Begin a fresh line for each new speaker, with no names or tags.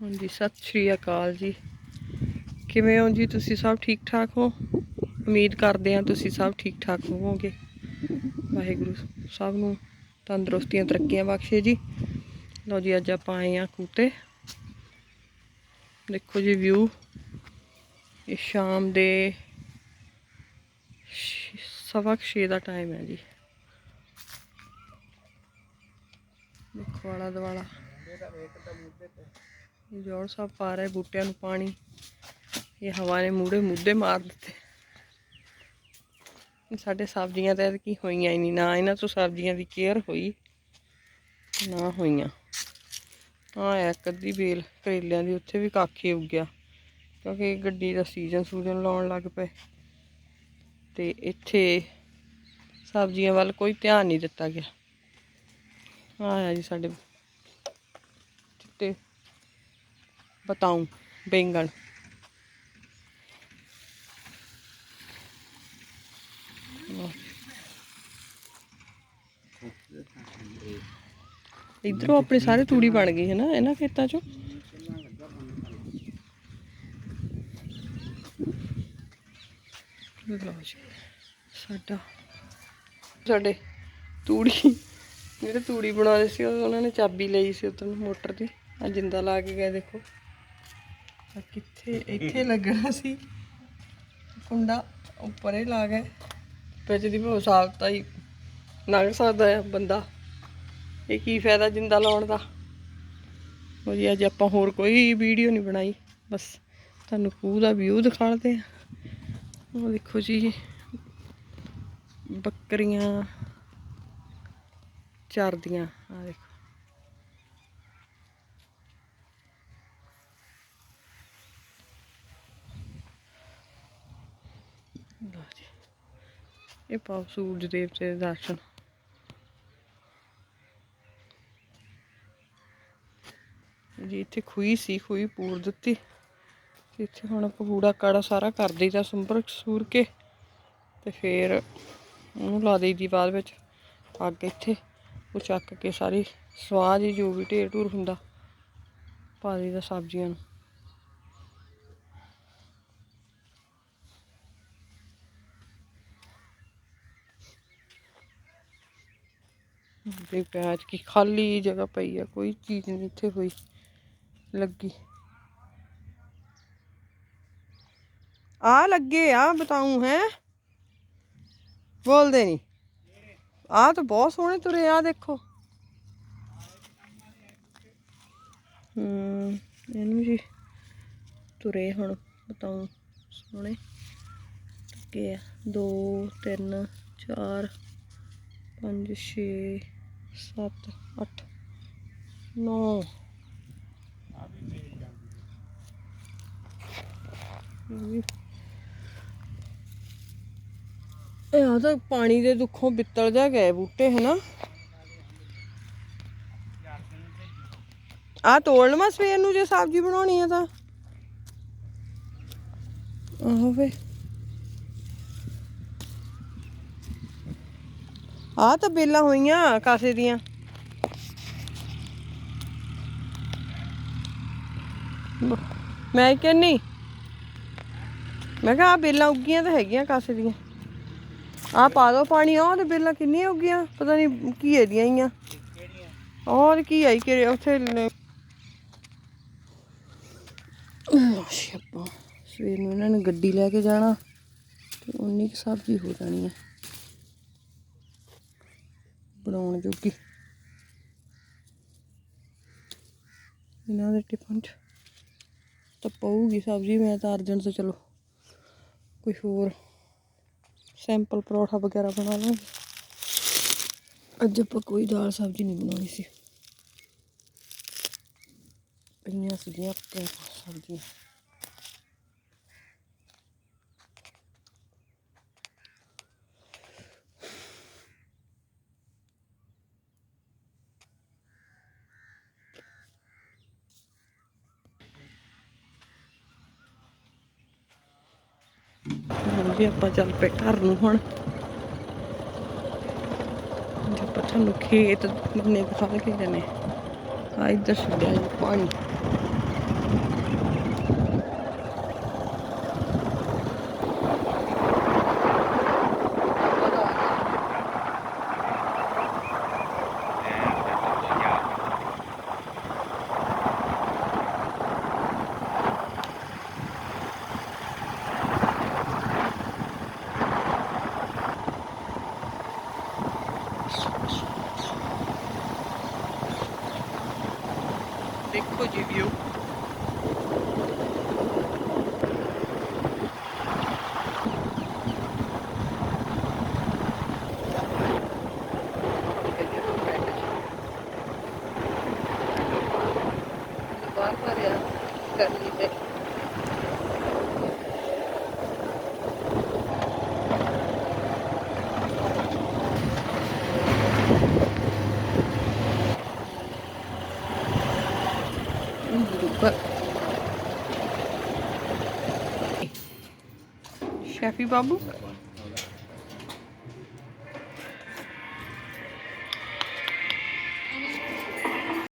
ਹਾਂਜੀ, ਸਤਿ ਸ਼੍ਰੀ ਅਕਾਲ ਜੀ। ਕਿਵੇਂ ਹੋ ਜੀ ਤੁਸੀਂ? ਸਭ ਠੀਕ ਠਾਕ ਹੋ? ਉਮੀਦ ਕਰਦੇ ਹਾਂ ਤੁਸੀਂ ਸਭ ਠੀਕ ਠਾਕ ਹੋਵੋਗੇ। ਵਾਹਿਗੁਰੂ ਸਭ ਨੂੰ ਤੰਦਰੁਸਤੀਆਂ, ਤਰੱਕੀਆਂ ਬਖਸ਼ੇ ਜੀ। ਲਓ ਜੀ, ਅੱਜ ਆਪਾਂ ਆਏ ਆ ਕੂਤੇ। ਦੇਖੋ ਜੀ, ਵਿਊ। ਇਹ ਸ਼ਾਮ ਦੇ ਸਵਾ ਕੁ ਛੇ ਦਾ ਟਾਈਮ ਹੈ ਜੀ। ਦੇਖੋ ਆਲਾ ਦੁਆਲਾ ਇਹ ਜੋੜ ਸਾਹਿਬ ਪਾ ਰਹੇ ਬੂਟਿਆਂ ਨੂੰ ਪਾਣੀ। ਇਹ ਹਵਾ ਨੇ ਮੂੜੇ ਮੁੱਦੇ ਮਾਰ ਦਿੱਤੇ। ਸਾਡੇ ਸਬਜ਼ੀਆਂ ਤਾਂ ਕੀ ਹੋਈਆਂ ਹੀ ਨਹੀਂ। ਨਾ ਇਹਨਾਂ ਤੋਂ ਸਬਜ਼ੀਆਂ ਦੀ ਕੇਅਰ ਹੋਈ, ਨਾ ਹੋਈਆਂ। ਆ ਇੱਕ ਅੱਧੀ ਬੇਲ ਕਰੇਲਿਆਂ ਦੀ, ਉੱਥੇ ਵੀ ਕਾਖੇ ਉੱਗਿਆ। ਕਿਉਂਕਿ ਗੱਡੀ ਦਾ ਸੀਜ਼ਨ ਸੂਜ਼ਨ ਲਾਉਣ ਲੱਗ ਪਏ। ਤੇ ਇੱਥੇ ਸਬਜ਼ੀਆਂ ਵੱਲ ਕੋਈ ਧਿਆਨ ਨਹੀਂ ਦਿੱਤਾ ਗਿਆ। ਆਇਆ ਜੀ ਸਾਡੇ ਚਿੱਟੇ ਬਤਾਉ ਬੈਂਗਣ ਇਧਰੋਂ ਆਪਣੇ ਸਾਰੇ ਤੂੜੀ ਬਣ ਗਈ ਹੈ ਨਾ ਇਹਨਾਂ ਖੇਤਾਂ ਚੋਂ? ਜੀ ਸਾਡਾ ਸਾਡੇ ਤੂੜੀ ਜਿਹੜੇ ਤੂੜੀ ਬਣਾਉਂਦੇ ਸੀ ਉਹ- ਉਹਨਾਂ ਨੇ ਚਾਬੀ ਲਈ ਸੀ ਉਦੋਂ ਮੋਟਰ ਦੀ ਆ ਜਿੰਦਾ ਲਾ ਕੇ ਗਏ ਦੇਖੋ। ਆ ਕਿੱਥੇ, ਇੱਥੇ ਲੱਗਣਾ ਸੀ। ਕੁੰਡਾ ਉੱਪਰ ਹੀ ਲਾ ਗਏ ਵਿੱਚ ਦੀ ਭੋ ਸਾਫਤਾ ਹੀ। ਲੰਘ ਸਕਦਾ ਹੈ ਬੰਦਾ। ਇਹ ਕੀ ਫਾਇਦਾ ਜਿੰਦਾ ਲਾਉਣ ਦਾ? ਉਹ ਜੀ, ਅੱਜ ਆਪਾਂ ਹੋਰ ਕੋਈ ਵੀਡੀਓ ਨਹੀਂ ਬਣਾਈ। ਬਸ ਤੁਹਾਨੂੰ ਖੂਹ ਦਾ ਵਿਊ ਦਿਖਾਉਂਦੇ ਆ। ਉਹ ਦੇਖੋ ਜੀ, ਬੱਕਰੀਆਂ ਚਰਦੀਆਂ। ਆ ਦੇਖੋ। ਇਹ ਪਾਉ ਸੂਰਜ ਦੇਵਤੇ ਦੇ ਦਰਸ਼ਨ। ਜੀ ਇੱਥੇ ਖੂਹੀ ਸੀ, ਖੂਹੀ ਪੂਰ ਦਿੱਤੀ। ਇੱਥੇ ਹੁਣ ਆਪਾਂ ਕਾੜਾ ਸਾਰਾ ਕਰ ਦਈਦਾ ਸੰਪਰਕ ਸੂਰ ਕੇ ਤੇ ਫਿਰ ਉਹਨੂੰ ਲਾ ਦੇਈਦੀ ਬਾਅਦ ਵਿੱਚ ਅੱਗ ਇੱਥੇ। ਉਹ ਚੱਕ ਕੇ ਸਾਰੀ ਸਵਾਹ ਜੀ ਜੋ ਵੀ ਢੇਰ ਢੂਰ ਹੁੰਦਾ, ਪਾ ਦੇਈਦਾ ਸਬਜ਼ੀਆਂ ਨੂੰ। ਦੇ ਪਿਆਜ ਕੀ ਖਾਲੀ ਜਗ੍ਹਾ ਪਈ ਆ, ਕੋਈ ਚੀਜ਼ ਨਹੀਂ ਇੱਥੇ ਹੋਈ ਲੱਗੀ। ਆ ਲੱਗੇ ਆ ਬਤਾਉ ਹੈ। ਬੋਲਦੇ ਨਹੀਂ ਆ ਤਾਂ ਬਹੁਤ ਸੋਹਣੇ ਤੁਰੇ ਆ, ਦੇਖੋ। ਹੂੰ, ਇਹਨੂੰ ਜੀ ਤੁਰੇ ਹੁਣ ਬਤਾਉ ਸੋਹਣੇ। ਲੱਗੇ ਆ। 2 3 4 5 6 7 8 9 ਇਹ ਆ ਤਾਂ ਪਾਣੀ ਦੇ ਦੁੱਖੋਂ ਬਿੱਤਲ ਜਾ ਗਏ ਬੂਟੇ, ਹਨਾ? ਆ ਤੋੜ ਲਵਾਂ ਸਵੇਰ ਨੂੰ ਜੇ ਸਬਜ਼ੀ ਬਣਾਉਣੀ ਆ ਤਾਂ। ਆਹੋ ਵੇ। ਆ ਤਾਂ ਬੇਲਾਂ ਹੋਈਆਂ ਕਾਸੇ ਦੀਆਂ। ਮੈਂ ਕਹਿੰਨੀ ਮੈਂ ਕਿਹਾ ਆ ਬੇਲਾਂ ਉੱਗੀਆਂ ਤਾਂ ਹੈਗੀਆਂ ਕਾਸੇ ਦੀਆਂ। ਆ ਪਾ ਦੋ ਪਾਣੀ ਉਹ ਤੇ ਬੇਲਾਂ ਕਿੰਨੀਆਂ ਉੱਗੀਆਂ, ਪਤਾ ਨਹੀਂ ਕੀ ਇਹਦੀਆਂ ਹੀ ਆ ਔਰ ਕੀ ਆਈ ਕਿ ਉੱਥੇ ਲ- ਸ਼ੱਪਾ ਸਵੇਰ ਨੂੰ ਇਹਨਾਂ ਨੇ ਗੱਡੀ ਲੈ ਕੇ ਜਾਣਾ ਤੇ ਉਨੀ ਕੁ ਸਬਜ਼ੀ ਹੋ ਜਾਣੀ ਹੈ ਬਣਾਉਣ ਜੋਗੀ। ਇਹਨਾਂ ਦੇ ਟਿਫਨ ਚ ਤਾਂ ਪਊਗੀ ਸਬਜ਼ੀ, ਮੈਂ ਤਾਂ ਅਰਜੈਂਟ ਤੋਂ ਚਲੋ ਕੋਈ ਹੋਰ ਸੈਂਪਲ ਪਰੌਠਾ ਵਗੈਰਾ ਬਣਾ ਲਾਂਗੇ। ਅੱਜ ਆਪਾਂ ਕੋਈ ਦਾਲ ਸਬਜ਼ੀ ਨਹੀਂ ਬਣਾਉਣੀ ਸੀ। ਪਈਆਂ ਸੀਗੀਆਂ ਆਪਣੇ ਕੋਲ ਸਬਜ਼ੀਆਂ। ਹਾਂਜੀ ਆਪਾਂ ਚੱਲ ਪਏ ਘਰ ਨੂੰ ਹੁਣ। ਜੇ ਆਪਾਂ ਤੁਹਾਨੂੰ ਖੇਤ ਨੇ ਦਿਖਾ ਕੇ ਜਾਣੇ ਆ ਇੱਧਰ ਛੱਡਿਆ ਪਾਣੀ। ਦੇਖੋ ਜੀ Coffee bubble.